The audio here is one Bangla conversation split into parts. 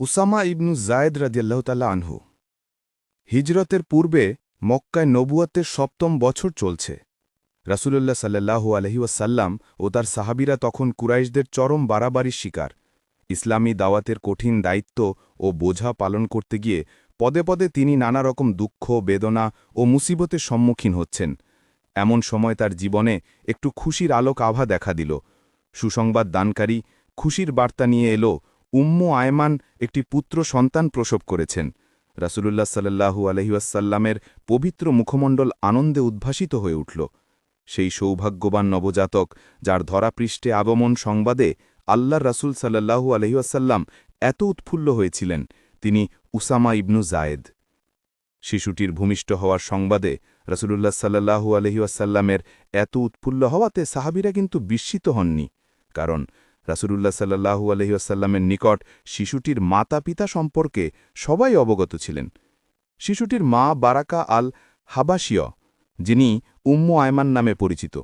উসামা ইবনু জায়েদ রাজিয়াল্লাহতাল্লা আনহু। হিজরতের পূর্বে মক্কায় নবুয়াতের সপ্তম বছর চলছে। রাসূলুল্লাহ সাল্লাল্লাহু আলহিউসাল্লাম ও তার সাহাবিরা তখন কুরাইশদের চরম বাড়াবাড়ির শিকার। ইসলামী দাওয়াতের কঠিন দায়িত্ব ও বোঝা পালন করতে গিয়ে পদে পদে তিনি নানা রকম দুঃখ, বেদনা ও মুসিবতের সম্মুখীন হচ্ছেন। এমন সময় তার জীবনে একটু খুশির আলোক আভা দেখা দিল। সুসংবাদ দানকারী খুশির বার্তা নিয়ে এলো উম্মু আয়মান একটি পুত্র সন্তান প্রসব করেছেন। রাসূলুল্লাহ সাল্লাল্লাহু আলহিউসাল্লামের পবিত্র মুখমণ্ডল আনন্দে উদ্ভাসিত হয়ে উঠল। সেই সৌভাগ্যবান নবজাতক, যার ধরাপৃষ্ঠে আগমন সংবাদে আল্লাহ রাসূল সাল্লাল্লাহু আলহিউসাল্লাম এত উৎফুল্ল হয়েছিলেন, তিনি উসামা ইবনু জায়েদ শিশুটির ভূমিষ্ঠ হওয়ার সংবাদে রসুলুল্লাহ সাল্লাহু আলহিউসাল্লামের এত উৎফুল্ল হওয়াতে সাহাবিরা কিন্তু বিস্মিত হননি, কারণ রাসুলুল্লাহ সাল্লাহু আলহিউসাল্লামের নিকট শিশুটির মাতা পিতা সম্পর্কে সবাই অবগত ছিলেন। শিশুটির মা বারাকা আল হাবাসিয় যিনি উম্মু আয়মান নামে পরিচিত।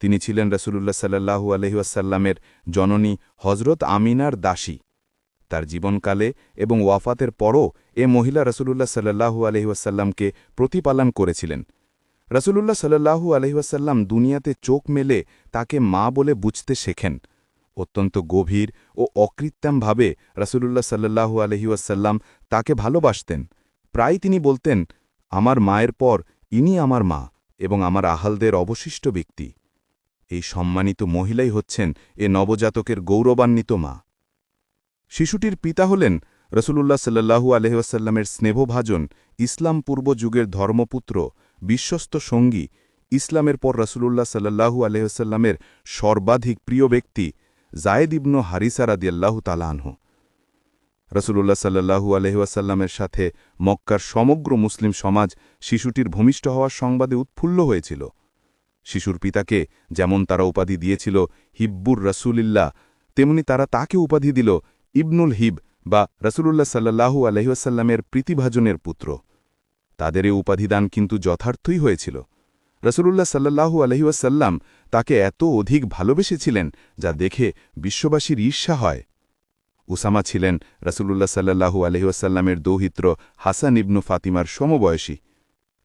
তিনি ছিলেন রসুলুল্লাহ সাল্লাহু আলহিউসাল্লামের জননী হজরত আমিনার দাসী। তার জীবনকালে এবং ওয়াফাতের পরও এ মহিলা রসুলুল্লাহ সাল্লাহু আলহিউসাল্লামকে প্রতিপালন করেছিলেন। রসুলুল্লাহ সাল্লাহু আলহিউসাল্লাম দুনিয়াতে চোখ মেলে তাকে মা বলে বুঝতে শেখেন। অত্যন্ত গভীর ও অকৃত্যামভাবে রসুলুল্লাহ সাল্লাহু আলহিউসাল্লাম তাকে ভালোবাসতেন। প্রায় তিনি বলতেন, আমার মায়ের পর ইনি আমার মা এবং আমার আহালদের অবশিষ্ট ব্যক্তি। এই সম্মানিত মহিলাই হচ্ছেন এ নবজাতকের গৌরবান্বিত মা। শিশুটির পিতা হলেন রসুলুল্লাহ সাল্লাহু আলহিউসাল্লামের স্নেহভাজন ইসলাম পূর্ব যুগের ধর্মপুত্র, বিশ্বস্ত সঙ্গী, ইসলামের পর রসুলুল্লাহ সাল্লাহু আলহিউসাল্লামের সর্বাধিক প্রিয় ব্যক্তি জায়েদ ইবনু হারিসা রাদিয়াল্লাহু তালানহ রসুলুল্লাহ সাল্লাহু আলহিউসাল্লামের সাথে মক্কার সমগ্র মুসলিম সমাজ শিশুটির ভূমিষ্ঠ হওয়ার সংবাদে উৎফুল্ল হয়েছিল। শিশুর পিতাকে যেমন তারা উপাধি দিয়েছিল হিব্বুর রসুলিল্লাহ, তেমনি তারা তাকে উপাধি দিল ইবনুল হিব বা রসুলুল্লাহ সাল্লাহু আলহিউসাল্লামের প্রীতিভাজনের পুত্র। তাদের এ উপাধিদান কিন্তু যথার্থই হয়েছিল। রসুলুল্লাহ সাল্লাহু আলহিউসাল্লাম তাকে এত অধিক ভালোবেসেছিলেন যা দেখে বিশ্ববাসীর ঈর্ষা হয়। উসামা ছিলেন রসুলুল্লাহ সাল্লাহু আলহিউসাল্লামের দৌহিত্র হাসান ইবনু ফাতিমার সমবয়সী।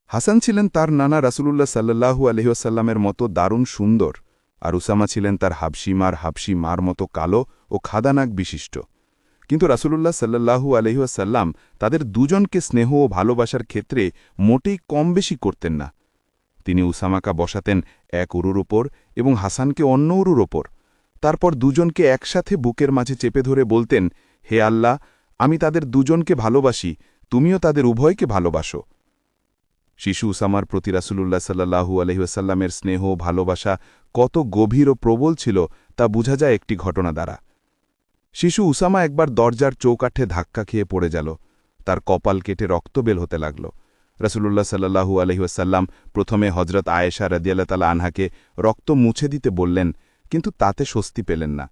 হাসান ছিলেন তার নানা রাসুলুল্লাহ সাল্লাহু আলহিউসাল্লামের মতো দারুণ সুন্দর আর উসামা ছিলেন তার হাবসি মার হাবসি মার মতো কালো ও খাদানাক বিশিষ্ট। কিন্তু রাসুলুল্লাহ সাল্লাহু আলহিউসাল্লাম তাদের দুজনকে স্নেহ ও ভালোবাসার ক্ষেত্রে মোটেই কম বেশি করতেন না। তিনি উসামাকা বসাতেন এক উরুর ওপর এবং হাসানকে অন্য উরুর ওপর তারপর দুজনকে একসাথে বুকের মাঝে চেপে ধরে বলতেন, হে আল্লাহ, আমি তাদের দুজনকে ভালোবাসি, তুমিও তাদের উভয়কে ভালোবাসো। শিশু উসামার প্রতি রাসুলুল্লাহ সাল্লাহু আলহিউসাল্লামের স্নেহ ভালোবাসা কত গভীর ও প্রবল ছিল তা বোঝা যায় একটি ঘটনা দ্বারা। শিশু উসামা একবার দরজার চৌকাঠে ধাক্কা খেয়ে পড়ে গেল, তার কপাল কেটে রক্ত বেল হতে লাগল। রসুল্লাহ সাল্লাহু আলহিউসাল্লাম প্রথমে হজরত আয়েশা রদিয়াল্লাতালা আনহাকে রক্ত মুছে দিতে বললেন, কিন্তু তাতে স্বস্তি পেলেন না।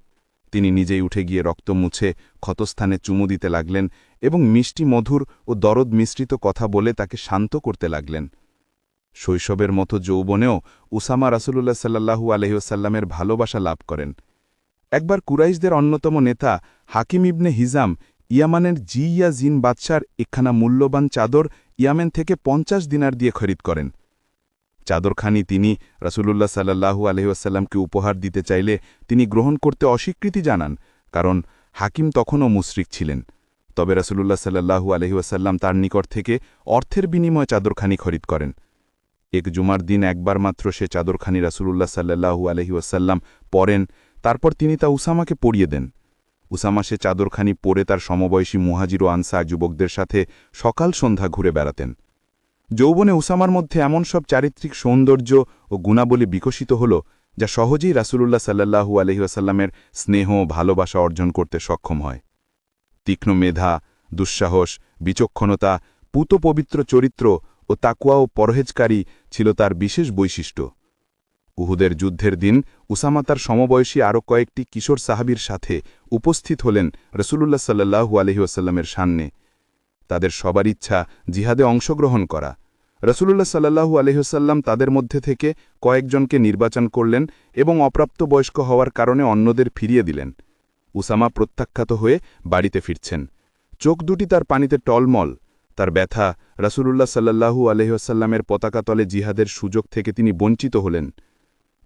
তিনি নিজেই উঠে গিয়ে রক্ত মুছে ক্ষতস্থানে চুমু দিতে লাগলেন এবং মিষ্টি মধুর ও দরদ মিশ্রিত কথা বলে তাকে শান্ত করতে লাগলেন। শৈশবের মতো যৌবনেও উসামা রাসুলুল্লাহ সাল্লাহু আলহিউসাল্লামের ভালোবাসা লাভ করেন। একবার কুরাইশদের অন্যতম নেতা হাকিম ইবনে হিজাম ইয়ামানের জিয়া জিন বাদশার একখানা মূল্যবান চাদর ইয়ামেন থেকে পঞ্চাশ দিনার দিয়ে খরিদ করেন। চাদরখানি তিনি রাসুলুল্লাহ সাল্লাহু আলহিউসাল্লামকে উপহার দিতে চাইলে তিনি গ্রহণ করতে অস্বীকৃতি জানান, কারণ হাকিম তখনও মুশরিক ছিলেন। তবে রাসুলুল্লাহ সাল্লাহু আলহিউসাল্লাম তার নিকট থেকে অর্থের বিনিময়ে চাদরখানি খরিদ করেন। এক জুমার দিন একবার মাত্র সে চাদরখানি রাসুলুল্লাহ সাল্লাহু আলহিউসাল্লাম পরেন, তারপর তিনি তা উসামাকে পড়িয়ে দেন। উসামা সে চাদরখানি পরে তার সমবয়সী মুহাজির ও আনসার যুবকদের সাথে সকাল সন্ধ্যা ঘুরে বেড়াতেন। যৌবনে উসামার মধ্যে এমন সব চারিত্রিক সৌন্দর্য ও গুণাবলী বিকশিত হল, যা সহজেই রাসুলুল্লাহ সাল্লাহু আলহিহাসাল্লামের স্নেহ ভালোবাসা অর্জন করতে সক্ষম হয়। তীক্ষ্ণ মেধা, দুঃসাহস, বিচক্ষণতা পুত পবিত্র চরিত্র ও তাকুয়া ও পরহেজকারী ছিল তার বিশেষ বৈশিষ্ট্য। উহুদের যুদ্ধের দিন উসামা তার সমবয়সী আরও কয়েকটি কিশোর সাহাবির সাথে উপস্থিত হলেন রসুলুল্লাহ সাল্লাহু আলহিউসাল্লামের সামনে। তাদের সবার ইচ্ছা জিহাদে অংশগ্রহণ করা। রসুলুল্লাহ সাল্লাহু আলহিহসাল্লাম তাদের মধ্যে থেকে কয়েকজনকে নির্বাচন করলেন এবং অপ্রাপ্ত বয়স্ক হওয়ার কারণে অন্যদের ফিরিয়ে দিলেন। উসামা প্রত্যাখ্যাত হয়ে বাড়িতে ফিরছেন। চোখ দুটি তার পানিতে টলমল। তার ব্যথা রাসূলুল্লাহ সাল্লাল্লাহু আলহিহাসাল্লামের পতাকাতলে জিহাদের সুযোগ থেকে তিনি বঞ্চিত হলেন।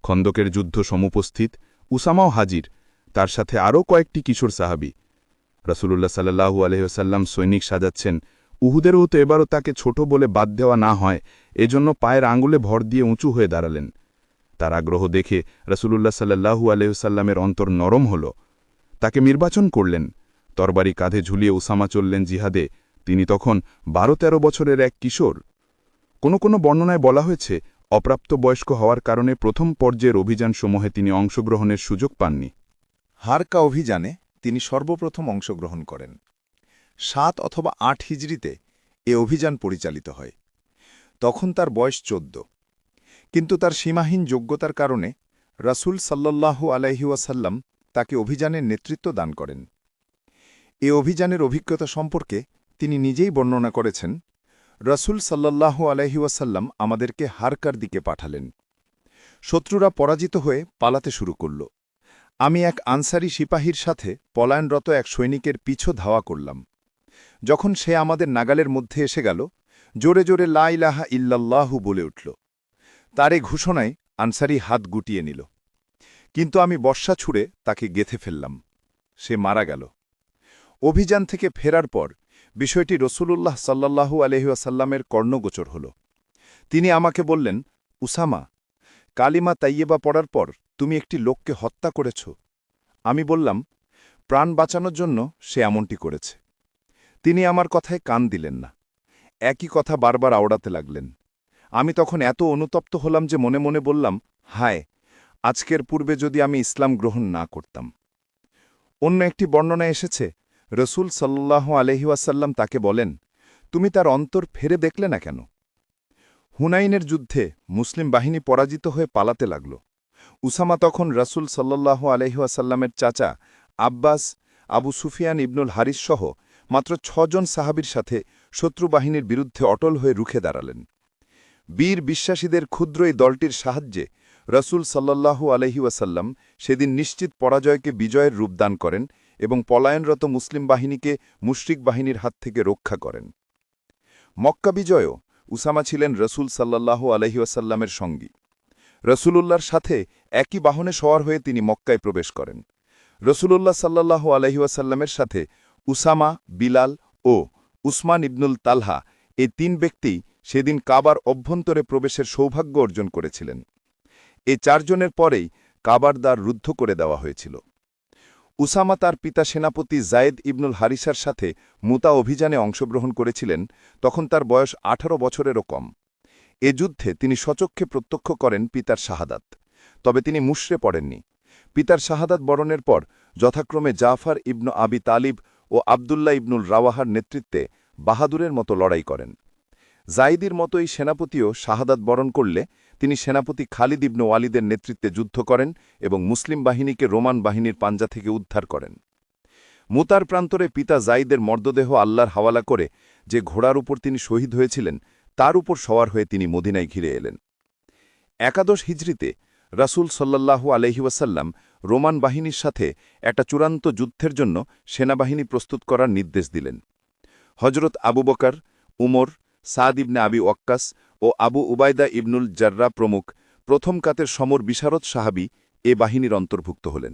খন্দকের যুদ্ধ সমুপস্থিত, উসামাও হাজির, তার সাথে আরও কয়েকটি কিশোর সাহাবি। রাসূলুল্লাহ সাল্লাহু আলহিহাসাল্লাম সৈনিক সাজাচ্ছেন। উহুদেরও তো এবারও তাকে ছোট বলে বাদ দেওয়া না হয়, এজন্য পায়ের আঙুলে ভর দিয়ে উঁচু হয়ে দাঁড়ালেন। তার আগ্রহ দেখে রসুলুল্লাহ সাল্লাহু আলহিসাল্লামের অন্তর নরম হল। তাকে নির্বাচন করলেন। তরবারি কাঁধে ঝুলিয়ে উসামা চললেন জিহাদে। তিনি তখন বারো তেরো বছরের এক কিশোর। কোনো কোনো বর্ণনায় বলা হয়েছে অপ্রাপ্ত বয়স্ক হওয়ার কারণে প্রথম পর্যায়ের অভিযানসমূহে তিনি অংশগ্রহণের সুযোগ পাননি। হারকা অভিযানে তিনি সর্বপ্রথম অংশগ্রহণ করেন। সাত অথবা আট হিজড়িতে এ অভিযান পরিচালিত হয়। তখন তার বয়স চোদ্দ। কিন্তু তার সীমাহীন যোগ্যতার কারণে রাসূল সাল্লাল্লাহু আলাইহিওয়াসাল্লাম তাকে অভিযানের নেতৃত্ব দান করেন। এ অভিযানের অভিজ্ঞতা সম্পর্কে তিনি নিজেই বর্ণনা করেছেন রাসূল সাল্লাল্লাহু আলাইহিওয়াসাল্লাম আমাদেরকে হারকার দিকে পাঠালেন। শত্রুরা পরাজিত হয়ে পালাতে শুরু করল। আমি এক আনসারি সিপাহীর সাথে পলায়নরত এক সৈনিকের পিছু ধাওয়া করলাম। যখন সে আমাদের নাগালের মধ্যে এসে গেল, জোরে জোরে লা ইলাহা ইল্লাল্লাহু বলে উঠল। তার এই ঘোষণায় আনসারি হাত গুটিয়ে নিল। কিন্তু আমি বর্ষা ছুঁড়ে তাকে গেথে ফেললাম। সে মারা গেল। অভিযান থেকে ফেরার পর বিষয়টি রসুলুল্লাহ সাল্লাল্লাহু আলহিউসাল্লামের কর্ণগোচর হল। তিনি আমাকে বললেন, উসামা, কালিমা তাইয়েবা পড়ার পর তুমি একটি লোককে হত্যা করেছ। আমি বললাম, প্রাণ বাঁচানোর জন্য সে এমনটি করেছে। তিনি আমার কথায় কান দিলেন না। একই কথা বারবার আওড়াতে লাগলেন। আমি তখন এত অনুতপ্ত হলাম যে মনে মনে বললাম, হায়, আজকের পূর্বে যদি আমি ইসলাম গ্রহণ না করতাম। অন্য একটি বর্ণনা এসেছে রসুল সাল্লাহ আলহিউসাল্লাম তাকে বলেন, তুমি তার অন্তর ফেরে দেখলে না কেন? হুনাইনের যুদ্ধে মুসলিম বাহিনী পরাজিত হয়ে পালাতে লাগল। উসামা তখন রসুল সাল্লাহ আলহিউসাল্লামের চাচা আব্বাস, আবু সুফিয়ান, ইবনুল হারিস সহ মাত্র ছজন সাহাবির সাথে শত্রু বাহিনীর বিরুদ্ধে অটল হয়ে রুখে দাঁড়ালেন। বীর বিশ্বাসীদের ক্ষুদ্র এই দলটির সাহায্যে রসুল সাল্লাহু আলহিউসাল্লাম সেদিন নিশ্চিত পরাজয়কে বিজয়ের রূপদান করেন এবং পলায়নরত মুসলিম বাহিনীকে মুশরিক বাহিনীর হাত থেকে রক্ষা করেন। মক্কা বিজয়ও উসামা ছিলেন রসুল সাল্লাহু আলহিউসাল্লামের সঙ্গী। রসুলুল্লাহর সাথে একই বাহনে সওয়ার হয়ে তিনি মক্কায় প্রবেশ করেন। রসুলুল্লাহ সাল্লাহু আলহিউসাল্লামের সাথে উসামা, বিলাল ও উসমান ইবনুল তালহা এই তিন ব্যক্তি সেদিন কাবার অভ্যন্তরে প্রবেশের সৌভাগ্য অর্জন করেছিলেন। এ চারজনের পরেই কাবার দ্বার রুদ্ধ করে দেওয়া হয়েছিল। উসামা তার পিতা সেনাপতি জায়েদ ইবনুল হারিসার সাথে মুতা অভিযানে অংশগ্রহণ করেছিলেন, তখন তার বয়স আঠারো বছরেরও কম। এ যুদ্ধে তিনি সচক্ষে প্রত্যক্ষ করেন পিতার শাহাদাত, তবে তিনি মুশরে পড়েননি। পিতার শাহাদাত বরণের পর যথাক্রমে জাফর ইবনু আবি তালিব ও আবদুল্লাহ ইবনুল রাওয়াহার নেতৃত্বে বাহাদুরের মতো লড়াই করেন। জাইদির মতোই সেনাপতিও শাহাদাত বরণ করলে তিনি সেনাপতি খালিদ ইবনু ওয়ালিদের নেতৃত্বে যুদ্ধ করেন এবং মুসলিম বাহিনীকে রোমান বাহিনীর পাঞ্জা থেকে উদ্ধার করেন। মুতার প্রান্তরে পিতা জাইদের মর্দদেহ আল্লাহর হাওয়ালা করে যে ঘোড়ার উপর তিনি শহীদ হয়েছিলেন, তার উপর সওয়ার হয়ে তিনি মদিনায় ঘিরে এলেন। একাদশ হিজড়িতে রাসুল সাল্লাল্লাহু আলহিউসাল্লাম রোমান বাহিনীর সাথে একটা চূড়ান্ত যুদ্ধের জন্য সেনাবাহিনী প্রস্তুত করার নির্দেশ দিলেন। হজরত আবু বকার, উমর, সাদ ইবনে আবি ওয়াক্কাস ও আবু উবায়দা ইবনুল জার্রা প্রমুখ প্রথম কাতের সমর বিশারদ সাহাবি এ বাহিনীর অন্তর্ভুক্ত হলেন।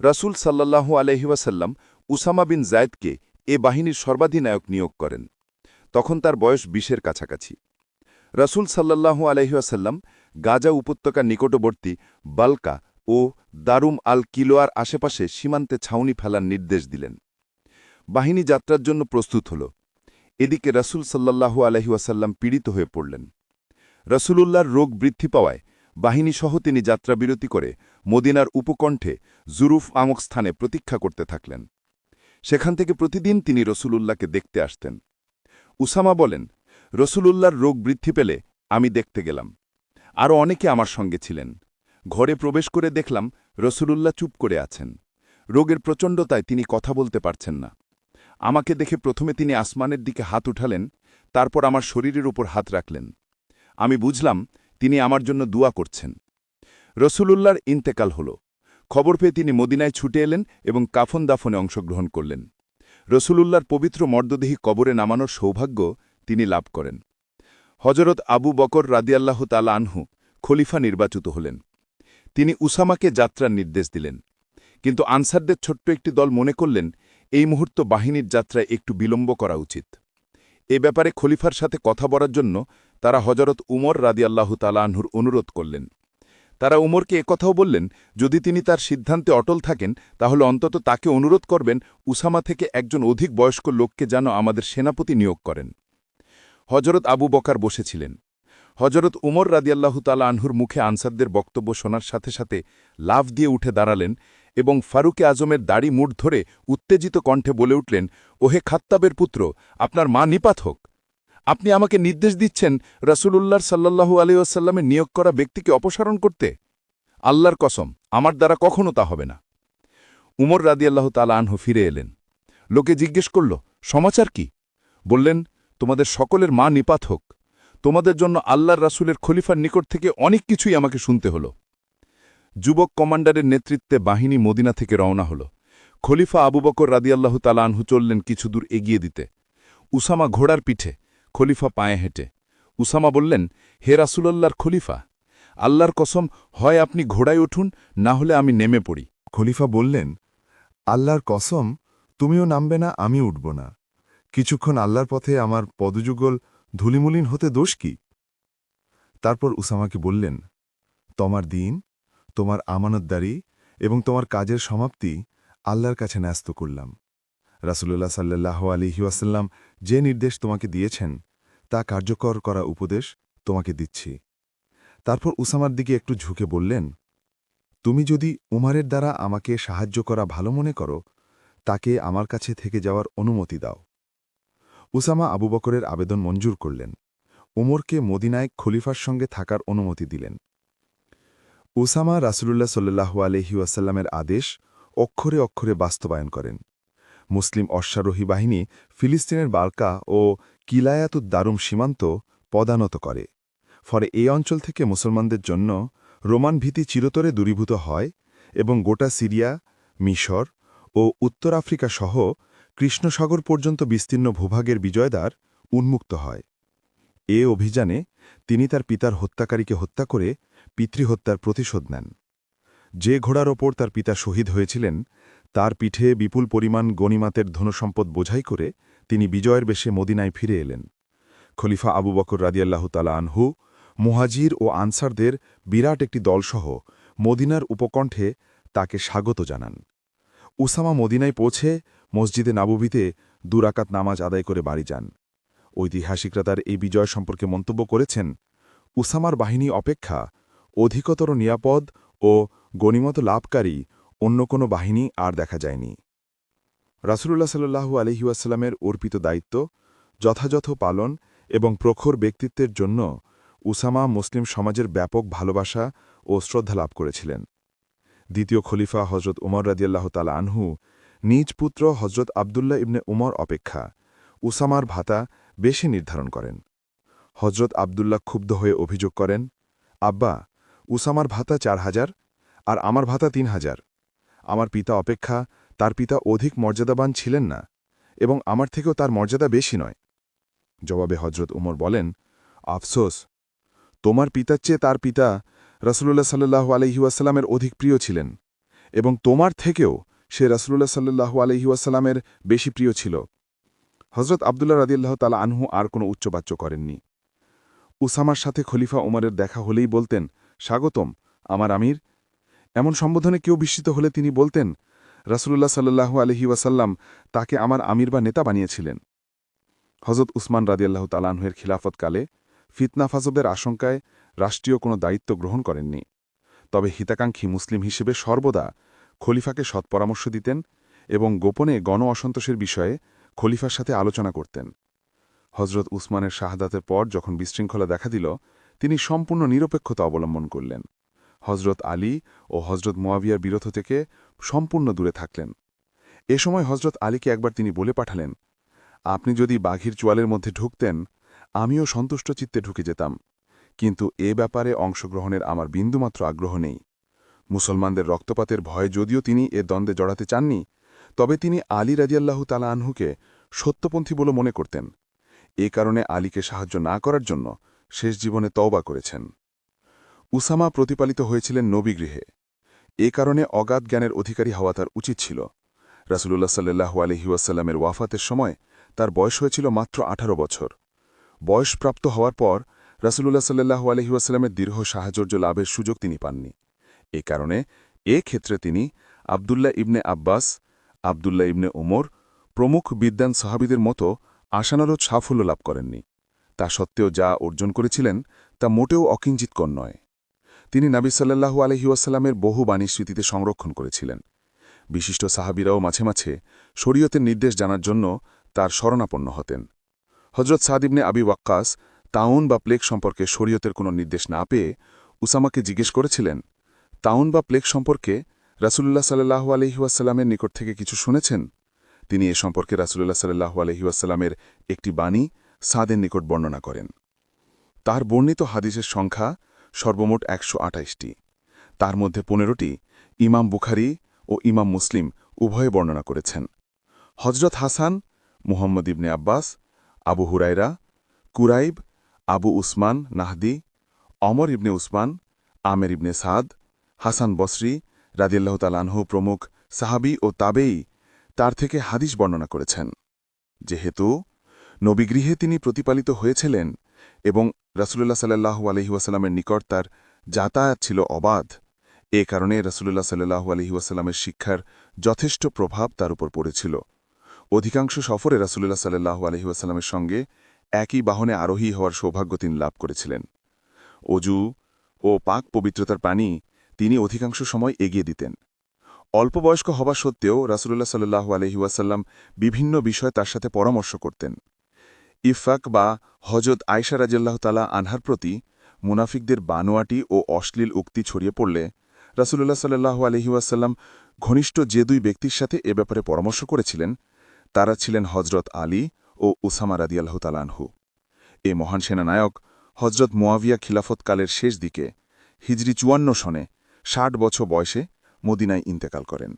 রাসুল সাল্লাল্লাহু আলহিউসাল্লাম উসামা বিন জায়দকে এ বাহিনীর সর্বাধিনায়ক নিয়োগ করেন। তখন তার বয়স বিশের কাছাকাছি। রাসুল সাল্লাল্লাহু আলহিউসাল্লাম গাজা উপত্যকার নিকটবর্তী বালকা ও দারুম আল কিলোয়ার আশেপাশে সীমান্তে ছাউনি ফেলার নির্দেশ দিলেন। বাহিনী যাত্রার জন্য প্রস্তুত হল। এদিকে রাসুল সাল্লাল্লাহু আলহিউসাল্লাম পীড়িত হয়ে পড়লেন। রসুলুল্লাহর রোগ বৃদ্ধি পাওয়ায় বাহিনীসহ তিনি যাত্রাবিরতি করে মদিনার উপকণ্ঠে জুরুফ আমক স্থানে প্রতীক্ষা করতে থাকলেন। সেখান থেকে প্রতিদিন তিনি রসুলুল্লাহকে দেখতে আসতেন। উসামা বলেন, রসুলুল্লাহর রোগ বৃদ্ধি পেলে আমি দেখতে গেলাম। আরও অনেকে আমার সঙ্গে ছিলেন। ঘরে প্রবেশ করে দেখলাম রসুলুল্লাহ চুপ করে আছেন। রোগের প্রচণ্ডতায় তিনি কথা বলতে পারছেন না। আমাকে দেখে প্রথমে তিনি আসমানের দিকে হাত উঠালেন, তারপর আমার শরীরের উপর হাত রাখলেন। আমি বুঝলাম, তিনি আমার জন্য দুয়া করছেন। রসুলুল্লাহর ইন্তেকাল হল। খবর পেয়ে তিনি মদিনায় ছুটে এলেন এবং কাফন দাফনে অংশগ্রহণ করলেন। রসুলুল্লাহর পবিত্র মর্দদেহী কবরে নামানোর সৌভাগ্য তিনি লাভ করেন। হজরত আবু বকর রাদিয়াল্লাহ তালা আনহু খলিফা নির্বাচিত হলেন। তিনি উসামাকে যাত্রার নির্দেশ দিলেন। কিন্তু আনসারদের ছোট্ট একটি দল মনে করলেন এই মুহূর্ত বাহিনীর যাত্রায় একটু বিলম্ব করা উচিত। এ ব্যাপারে খলিফার সাথে কথা বলার জন্য তারা হজরত উমর রাদিয়াল্লাহ তালা আনহুর অনুরোধ করলেন। তারা উমরকে একথাও বললেন, যদি তিনি তার সিদ্ধান্তে অটল থাকেন, তাহলে অন্তত তাকে অনুরোধ করবেন উসামা থেকে একজন অধিক বয়স্ক লোককে যেন আমাদের সেনাপতি নিয়োগ করেন। হজরত আবু বকার বসেছিলেন। হজরত উমর রাদিয়াল্লাহু তালা আনহুর মুখে আনসারদের বক্তব্য শোনার সাথে সাথে লাভ দিয়ে উঠে দাঁড়ালেন এবং ফারুকে আজমের দাড়ি মুঠ ধরে উত্তেজিত কণ্ঠে বলে উঠলেন, ওহে খাত্তাবের পুত্র, আপনার মা নিপাত হোক। আপনি আমাকে নির্দেশ দিচ্ছেন রাসূলুল্লাহর সাল্লাল্লাহু আলী আসাল্লামের নিয়োগ করা ব্যক্তিকে অপসারণ করতে। আল্লাহর কসম, আমার দ্বারা কখনো তা হবে না। উমর রাদিয়াল্লাহু তালা আনহু ফিরে এলেন। লোকে জিজ্ঞেস করল, সমাচার কি? বললেন, তোমাদের সকলের মা নিপাত হোক। তোমাদের জন্য আল্লাহর রাসূলের খলিফার নিকট থেকে অনেক কিছুই আমাকে শুনতে হলো। যুবক কমান্ডারের নেতৃত্বে বাহিনী মদিনা থেকে রওনা হল। খলিফা আবু বকর রাদিয়াল্লাহু তালা আনহু চললেন কিছু দূর এগিয়ে দিতে। উসামা ঘোড়ার পিঠে, খলিফা পায়ে হেঁটে। উসামা বললেন, হে রাসূলুল্লাহর খলিফা, আল্লাহর কসম, হয় আপনি ঘোড়ায় উঠুন, না হলে আমি নেমে পড়ি। খলিফা বললেন, আল্লাহর কসম, তুমিও নামবে না, আমি উঠব না। কিছুক্ষণ আল্লাহর পথে আমার পদযুগল ধুলিমুলিন হতে দোষ কি? তারপর উসামাকে বললেন, তোমার দিন তোমার আমানতদারি এবং তোমার কাজের সমাপ্তি আল্লাহর কাছে ন্যস্ত করলাম। রাসুলুল্লাহ সাল্লাহ আলিহাসাল্লাম যে নির্দেশ তোমাকে দিয়েছেন, তা কার্যকর করা উপদেশ তোমাকে দিচ্ছি। তারপর উসামার দিকে একটু ঝুঁকে বললেন, তুমি যদি উমারের দ্বারা আমাকে সাহায্য করা ভালো মনে করো, তাকে আমার কাছে থেকে যাওয়ার অনুমতি দাও। উসামা আবু বকরের আবেদন মঞ্জুর করলেন। উমরকে মদিনায় খলিফার সঙ্গে থাকার অনুমতি দিলেন। উসামা রাসুলুল্লাহ সাল্লু আলহিউসাল্লামের আদেশ অক্ষরে অক্ষরে বাস্তবায়ন করেন। মুসলিম অশ্বারোহী বাহিনী ফিলিস্তিনের বালকা ও কিলায়াতুদ দারুম সীমান্ত পদানত করে। ফলে এই অঞ্চল থেকে মুসলমানদের জন্য রোমান ভীতি চিরতরে দূরীভূত হয় এবং গোটা সিরিয়া, মিশর ও উত্তর আফ্রিকা সহ কৃষ্ণসাগর পর্যন্ত বিস্তীর্ণ ভূভাগের বিজয়দ্বার উন্মুক্ত হয়। এ অভিযানে তিনি তার পিতার হত্যাকারীকে হত্যা করে পিতৃহত্যার প্রতিশোধ নেন। যে ঘোড়ার ওপর তার পিতা শহীদ হয়েছিলেন, তার পিঠে বিপুল পরিমাণ গণিমাতের ধনসম্পদ বোঝাই করে তিনি বিজয়ের বেশে মদিনায় ফিরে এলেন। খলিফা আবু বকর রাদিয়াল্লাহ তালা আনহু, মুহাজির ও আনসারদের বিরাট একটি দলসহ মদিনার উপকণ্ঠে তাকে স্বাগত জানান। উসামা মদিনায় পৌঁছে মসজিদে নাবুবিতে দুরাকাত নামাজ আদায় করে বাড়ি যান। ঐতিহাসিকরা তার এই বিজয় সম্পর্কে মন্তব্য করেছেন, উসামার বাহিনী অপেক্ষা অধিকতর নিরাপদ ও গণিমত লাভকারী অন্য কোনো বাহিনী আর দেখা যায়নি। রাসুলুল্লাহ সাল্লু আলহিউসাল্লামের অর্পিত দায়িত্ব, যথাযথ পালন এবং প্রখর ব্যক্তিত্বের জন্য উসামা মুসলিম সমাজের ব্যাপক ভালোবাসা ও শ্রদ্ধা লাভ করেছিলেন। দ্বিতীয় খলিফা হজরত উমর রাদিয়াল্লাহ তালা আনহু নিজ পুত্র হজরত আবদুল্লাহ ইবনে উমর অপেক্ষা উসামার ভাতা বেশি নির্ধারণ করেন। হজরত আবদুল্লাহ ক্ষুব্ধ হয়ে অভিযোগ করেন, আব্বা উসামার ভাতা চার হাজার, আর আমার ভাতা তিন হাজার। আমার পিতা অপেক্ষা, তার পিতা অধিক মর্যাদাবান ছিলেন না, এবং আমার থেকেও তার মর্যাদা বেশি নয়। জবাবে হজরত উমর বলেন, আফসোস, তোমার পিতার চেয়ে তার পিতা রসুল্লাহ সাল্লু আলহিউসাল্লামের অধিক প্রিয় ছিলেন, এবং তোমার থেকেও সে রসুল্লাহ সাল্লু আলহিউসাল্লামের বেশি প্রিয় ছিল। হজরত আবদুল্লাহ রাদিল্লাহ তালা আনহু আর কোনো উচ্চবাচ্য করেননি। উসামার সাথে খলিফা উমরের দেখা হলেই বলতেন স্বাগতম, আমার আমির। এমন সম্বোধনে কেউ বিস্মিত হলে তিনি বলতেন, রাসুলুল্লাহ সাল্লু আলহি ওয়াসাল্লাম তাকে আমার আমির বা নেতা বানিয়েছিলেন। হজরত উসমান রাদিয়াল্লাহ তালানহের খিলাফতকালে ফিতনা ফাজবের আশঙ্কায় রাষ্ট্রীয় কোনো দায়িত্ব গ্রহণ করেননি। তবে হিতাকাঙ্ক্ষী মুসলিম হিসেবে সর্বদা খলিফাকে সৎপরামর্শ দিতেন এবং গোপনে গণ অসন্তোষের বিষয়ে খলিফার সাথে আলোচনা করতেন। হজরত উসমানের শাহাদাতের পর যখন বিশৃঙ্খলা দেখা দিল তিনি সম্পূর্ণ নিরপেক্ষতা অবলম্বন করলেন। হজরত আলী ও হজরত মোয়াবিয়ার বিরোধ থেকে সম্পূর্ণ দূরে থাকলেন। এ সময় হজরত আলীকে একবার তিনি বলে পাঠালেন, আপনি যদি বাঘির চোয়ালের মধ্যে ঢুকতেন, আমিও সন্তুষ্ট চিত্তে ঢুকে যেতাম। কিন্তু এ ব্যাপারে অংশগ্রহণের আমার বিন্দুমাত্র আগ্রহ নেই। মুসলমানদের রক্তপাতের ভয় যদিও তিনি এ দ্বন্দ্বে জড়াতে চাননি, তবে তিনি আলী রাজিয়াল্লাহু তালা আনহুকে সত্যপন্থী বলে মনে করতেন। এ কারণে আলীকে সাহায্য না করার জন্য শেষ জীবনে তওবা করেছেন। উসামা প্রতিপালিত হয়েছিলেন নবীগৃহে এ কারণে অগাধ জ্ঞানের অধিকারী হওয়া তার উচিত ছিল। রাসুলুল্লাহ সাল্লু আলহিউসাল্লামের ওয়াফাতের সময় তার বয়স হয়েছিল মাত্র আঠারো বছর। বয়সপ্রাপ্ত হওয়ার পর রাসুলুল্লাহ সাল্লু আলহিউসাল্লামের দীর্ঘ সাহায্য লাভের সুযোগ তিনি পাননি। এ কারণে এ ক্ষেত্রে তিনি আবদুল্লাহ ইবনে আব্বাস, আবদুল্লাহ ইবনে ওমর প্রমুখ বিদ্যান সাহাবিদের মতো আশানুরোধ সাফল্য লাভ করেননি। তা সত্ত্বেও যা অর্জন করেছিলেন তা মোটেও অকিঞ্চিতকর নয়। তিনি নাবি সাল্লাহু আলহিউসাল্লামের বহু বাণী স্মৃতিতে সংরক্ষণ করেছিলেন। বিশিষ্ট সাহাবিরাও মাঝে মাঝে শরীয়তের নির্দেশ জানার জন্য তার শরণাপন্ন হতেন। হজরত সাদিবনে আবি ওয়াক্কাস তাউন বা প্লেগ সম্পর্কে শরীয়তের কোনো নির্দেশ না পেয়ে উসামাকে জিজ্ঞেস করেছিলেন তাউন বা প্লেগ সম্পর্কে রাসুল্লাহ সাল্লাহু আলহিউসাল্লামের নিকট থেকে কিছু শুনেছেন? তিনি এ সম্পর্কে রাসুল্লাহ সাল্লাহু আলহিউসাল্লামের একটি বাণী সাদের নিকট বর্ণনা করেন। তার বর্ণিত হাদিসের সংখ্যা সর্বমোট একশো আঠাইশটি। তার মধ্যে পনেরোটি ইমাম বুখারি ও ইমাম মুসলিম উভয়ে বর্ণনা করেছেন। হজরত হাসান, মুহম্মদ ইবনে আব্বাস, আবু হুরাইরা কুরাইব, আবু উসমান নাহদি, অমর ইবনে উসমান, আমের ইবনে সাদ, হাসান বসরি রাদিয়াল্লাহ তালানহু প্রমুখ সাহাবি ও তাবেই তার থেকে হাদিস বর্ণনা করেছেন। যেহেতু নবীগৃহে তিনি প্রতিপালিত হয়েছিলেন এবং রাসুলুল্লাহ সাল্লাহু আলহিউসালামের নিকট তার যাতায়াত ছিল অবাধ। এ কারণে রাসুলুল্লাহ সাল্লাহু আলহিউসালামের শিক্ষার যথেষ্ট প্রভাব তার উপর পড়েছিল। অধিকাংশ সফরে রাসুলুল্লাহ সাল্লাহু আলহিউসালামের সঙ্গে একই বাহনে আরোহী হওয়ার সৌভাগ্য তিনি লাভ করেছিলেন। অজু ও পাক পবিত্রতার পানি তিনি অধিকাংশ সময় এগিয়ে দিতেন। অল্প বয়স্ক হওয়া সত্ত্বেও রাসুলুল্লাহ সাল্লাহু আলহিউসাল্লাম বিভিন্ন বিষয় তার সাথে পরামর্শ করতেন। ইফাক বা হজরত আয়সা রাজাল্লাহ তালা আনহার প্রতি মুনাফিকদের বানোয়াটি ও অশ্লীল উক্তি ছড়িয়ে পড়লে রাসুলুল্লাহ সাল্লাহু আলহিউসাল্লাম ঘনিষ্ঠ যে দুই ব্যক্তির সাথে এ ব্যাপারে পরামর্শ করেছিলেন, তারা ছিলেন হজরত আলী ও উসামা রাদিয়াল্লাহ তালানহু এ মহান সেনানায়ক হজরত মোয়াবিয়া খিলাফতকালের শেষ দিকে হিজরি চুয়ান্ন সনে ষাট বছর বয়সে মদিনায় ইন্তেকাল করেন।